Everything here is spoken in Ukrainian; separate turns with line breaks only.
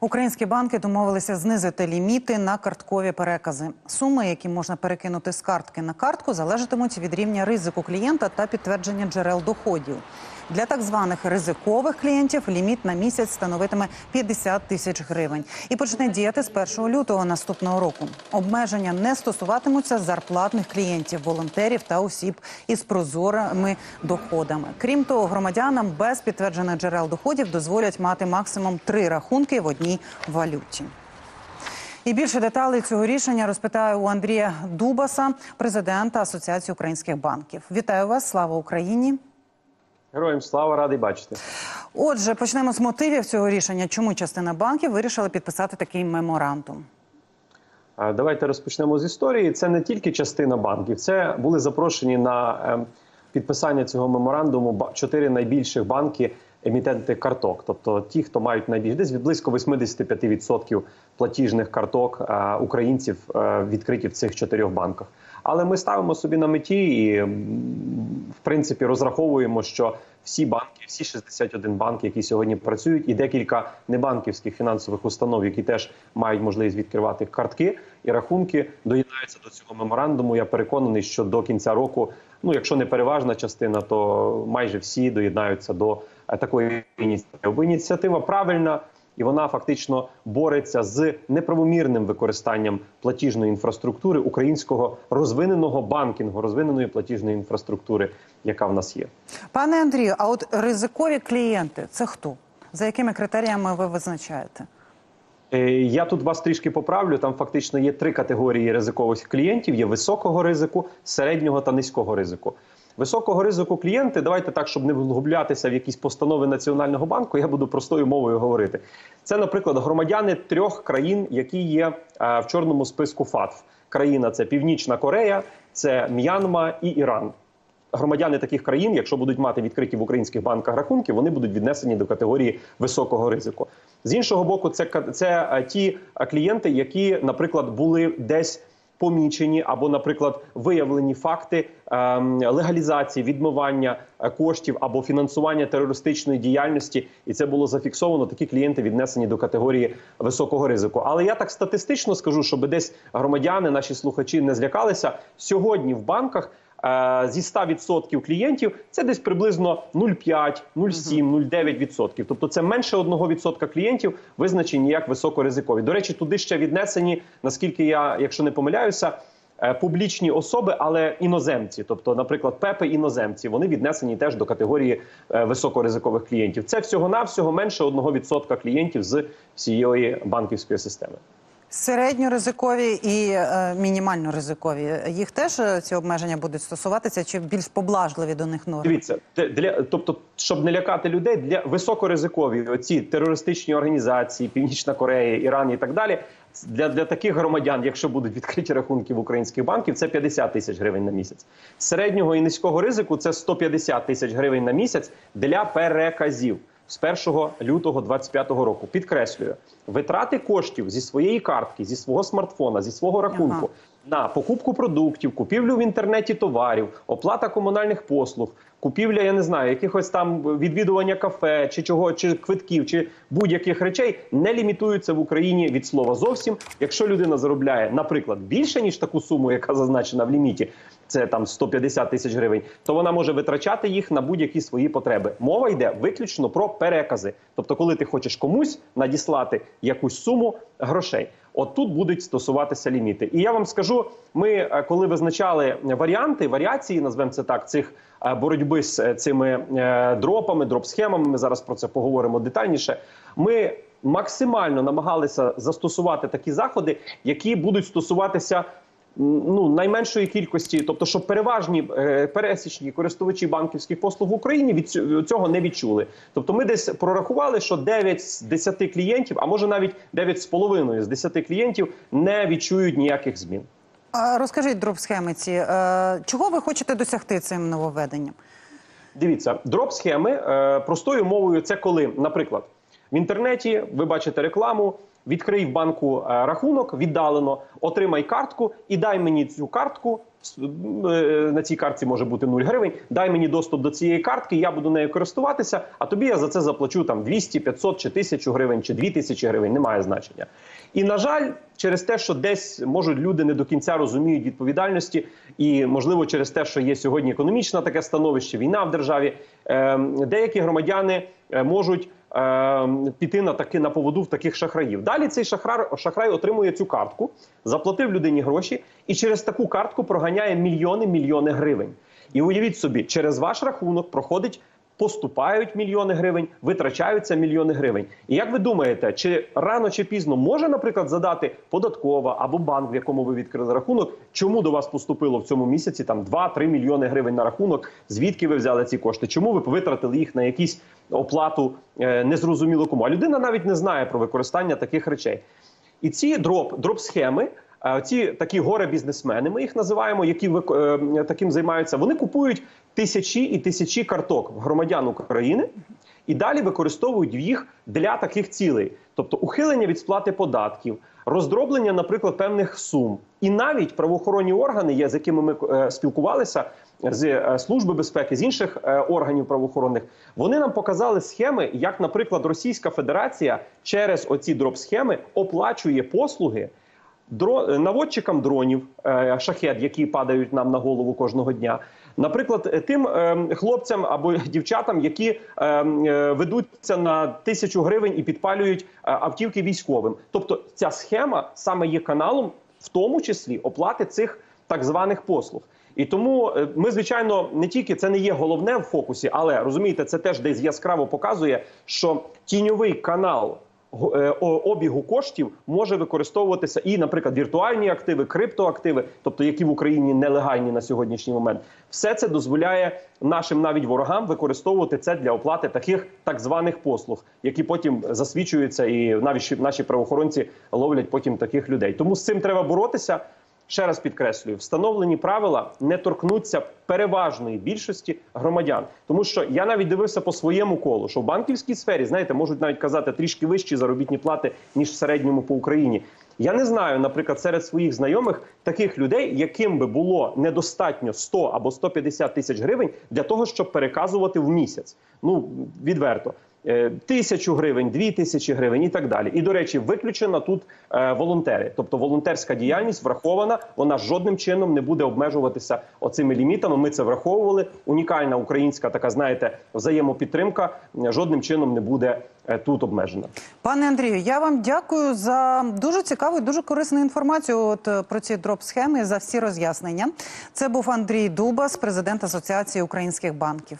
Українські банки домовилися знизити ліміти на карткові перекази. Суми, які можна перекинути з картки на картку, залежатимуть від рівня ризику клієнта та підтвердження джерел доходів. Для так званих ризикових клієнтів ліміт на місяць становитиме 50 тисяч гривень і почне діяти з 1 лютого наступного року. Обмеження не стосуватимуться зарплатних клієнтів, волонтерів та осіб із прозорими доходами. Крім того, громадянам без підтверджених джерел доходів дозволять мати максимум три рахунки в одній валюті. І більше деталей цього рішення розпитаю у Андрія Дубаса, президента Асоціації українських банків. Вітаю вас! Слава Україні!
Героям слава радий бачити.
Отже, почнемо з мотивів цього рішення. Чому частина банків вирішила підписати такий меморандум?
Давайте розпочнемо з історії. Це не тільки частина банків, це були запрошені на ем, підписання цього меморандуму чотири найбільших банки. Емітенти карток, тобто ті, хто мають найбільш десь від близько 85% платіжних карток українців е, відкриті в цих чотирьох банках. Але ми ставимо собі на меті і в принципі розраховуємо, що всі банки, всі 61 банк, які сьогодні працюють, і декілька небанківських фінансових установ, які теж мають можливість відкривати картки і рахунки, доєднаються до цього меморандуму. Я переконаний, що до кінця року, ну якщо не переважна частина, то майже всі доєднаються до е, такої ініціативи. Ініціатива правильна. І вона фактично бореться з неправомірним використанням платіжної інфраструктури українського розвиненого банкінгу, розвиненої платіжної інфраструктури, яка в нас є.
Пане Андрію, а от ризикові клієнти це хто? За якими критеріями ви визначаєте?
Е, Я тут вас трішки поправлю. Там фактично є три категорії ризикових клієнтів: є високого ризику, середнього та низького ризику. Високого ризику клієнти, давайте так, щоб не вглублятися в якісь постанови Національного банку. Я буду простою мовою говорити. Це, наприклад, громадяни трьох країн, які є е, в чорному списку ФАТФ. Країна це Північна Корея, це М'янма і Іран. Громадяни таких країн, якщо будуть мати відкриті в українських банках рахунки, вони будуть віднесені до категорії високого ризику. З іншого боку, це це е, ті е, клієнти, які, наприклад, були десь помічені або, наприклад, виявлені факти ем, легалізації, відмивання е, коштів або фінансування терористичної діяльності, і це було зафіксовано. Такі клієнти віднесені до категорії високого ризику. Але я так статистично скажу, щоб десь громадяни, наші слухачі не злякалися сьогодні в банках. Е, Зі 100% клієнтів це десь приблизно 0,5, 0,7, 0,9%. Тобто це менше 1% клієнтів визначені як високоризикові. До речі, туди ще віднесені, наскільки я, якщо не помиляюся, е, публічні особи, але іноземці, тобто, наприклад, ПЕПи іноземці, вони віднесені теж до категорії е, високоризикових клієнтів. Це всього навсього менше 1% клієнтів з всієї банківської системи.
Середньоризикові і е, мінімально ризикові. Їх теж е, ці обмеження будуть стосуватися чи більш поблажливі до них норми?
Дивіться, для тобто, щоб не лякати людей, для високоризикові оці терористичні організації, Північна Корея, Іран і так далі. Для, для таких громадян, якщо будуть відкриті рахунки в українських банків, це 50 тисяч гривень на місяць. Середнього і низького ризику це 150 тисяч гривень на місяць для переказів з 1 лютого 2025 року. Підкреслюю, витрати коштів зі своєї картки, зі свого смартфона, зі свого рахунку
Ага.
на покупку продуктів, купівлю в інтернеті товарів, оплата комунальних послуг, купівля, я не знаю, якихось там відвідування кафе чи чого, чи квитків, чи будь-яких речей не лімітуються в Україні від слова зовсім. Якщо людина заробляє, наприклад, більше ніж таку суму, яка зазначена в ліміті, це там 150 тисяч гривень, то вона може витрачати їх на будь-які свої потреби. Мова йде виключно про перекази. Тобто, коли ти хочеш комусь надіслати якусь суму грошей. От тут будуть стосуватися ліміти. І я вам скажу: ми е, коли визначали варіанти, варіації, назвемо це так, цих е, боротьби з е, цими дропами, дроп-схемами. Ми зараз про це поговоримо детальніше. Ми максимально намагалися застосувати такі заходи, які будуть стосуватися. Ну, найменшої кількості, тобто, щоб переважні е, пересічні користувачі банківських послуг в Україні від цього не відчули. Тобто, ми десь прорахували, що 9 з 10 клієнтів, а може навіть 9,5 з 10 клієнтів не відчують ніяких змін.
Розкажіть дроп-схеми ці. Е, чого ви хочете досягти цим нововведенням?
Дивіться, дроп схеми е, простою мовою це коли, наприклад, В інтернеті ви бачите рекламу. Відкрий в банку е, рахунок віддалено, отримай картку і дай мені цю картку. Е, На цій картці може бути 0 гривень. Дай мені доступ до цієї картки, я буду нею користуватися. А тобі я за це заплачу там 200, 500 чи 1000 гривень, чи 2000 гривень. Немає значення. І на жаль, через те, що десь можуть люди не до кінця розуміють відповідальності, і можливо через те, що є сьогодні економічне таке становище, війна в державі, е, деякі громадяни е, можуть піти на таки на поводу в таких шахраїв. Далі цей шахрар шахрай отримує цю картку, заплатив людині гроші, і через таку картку проганяє мільйони мільйони гривень. І уявіть собі, через ваш рахунок проходить. Поступають мільйони гривень, витрачаються мільйони гривень. І як ви думаєте, чи рано чи пізно може, наприклад, задати податкова або банк, в якому ви відкрили рахунок, чому до вас поступило в цьому місяці там 2-3 мільйони гривень на рахунок? Звідки ви взяли ці кошти? Чому ви витратили їх на якісь оплату е, незрозуміло кому? А людина навіть не знає про використання таких речей. І ці дроп, дроп схеми. Ці такі горе-бізнесмени, ми їх називаємо, які е, таким займаються. Вони купують тисячі і тисячі карток громадян України і далі використовують їх для таких цілей, тобто ухилення від сплати податків, роздроблення, наприклад, певних сум, і навіть правоохоронні органи, з якими ми е, спілкувалися з е, служби безпеки, з інших е, органів правоохоронних, вони нам показали схеми, як, наприклад, Російська Федерація через оці дроп-схеми оплачує послуги дро... наводчикам дронів шахет, які падають нам на голову кожного дня. Наприклад, е, тим е, хлопцям або дівчатам, які е, ведуться на тисячу гривень і підпалюють автівки військовим. Тобто, ця схема саме є каналом, в тому числі оплати цих так званих послуг. І тому ми, звичайно, не тільки це не є головне в фокусі, але розумієте, це теж десь яскраво показує, що тіньовий канал обігу коштів може використовуватися і, наприклад, віртуальні активи, криптоактиви, тобто які в Україні нелегальні на сьогоднішній момент. Все це дозволяє нашим навіть ворогам використовувати це для оплати таких так званих послуг, які потім засвідчуються, і навіть наші правоохоронці ловлять потім таких людей. Тому з цим треба боротися. Ще раз підкреслюю, встановлені правила не торкнуться переважної більшості громадян, тому що я навіть дивився по своєму колу, що в банківській сфері, знаєте, можуть навіть казати трішки вищі заробітні плати ніж в середньому по Україні. Я не знаю, наприклад, серед своїх знайомих таких людей, яким би було недостатньо 100 або 150 тисяч гривень для того, щоб переказувати в місяць. Ну відверто. Е, Тисячу гривень, дві тисячі гривень і так далі. І до речі, виключено тут е, волонтери. Тобто волонтерська діяльність врахована, вона жодним чином не буде обмежуватися оцими лімітами. Ми це враховували. Унікальна українська така, знаєте, взаємопідтримка е, жодним чином не буде тут обмежена.
Пане Андрію, я вам дякую за дуже цікаву і дуже корисну інформацію от, про ці дроп-схеми, за всі роз'яснення. Це був Андрій Дубас, президент Асоціації українських банків.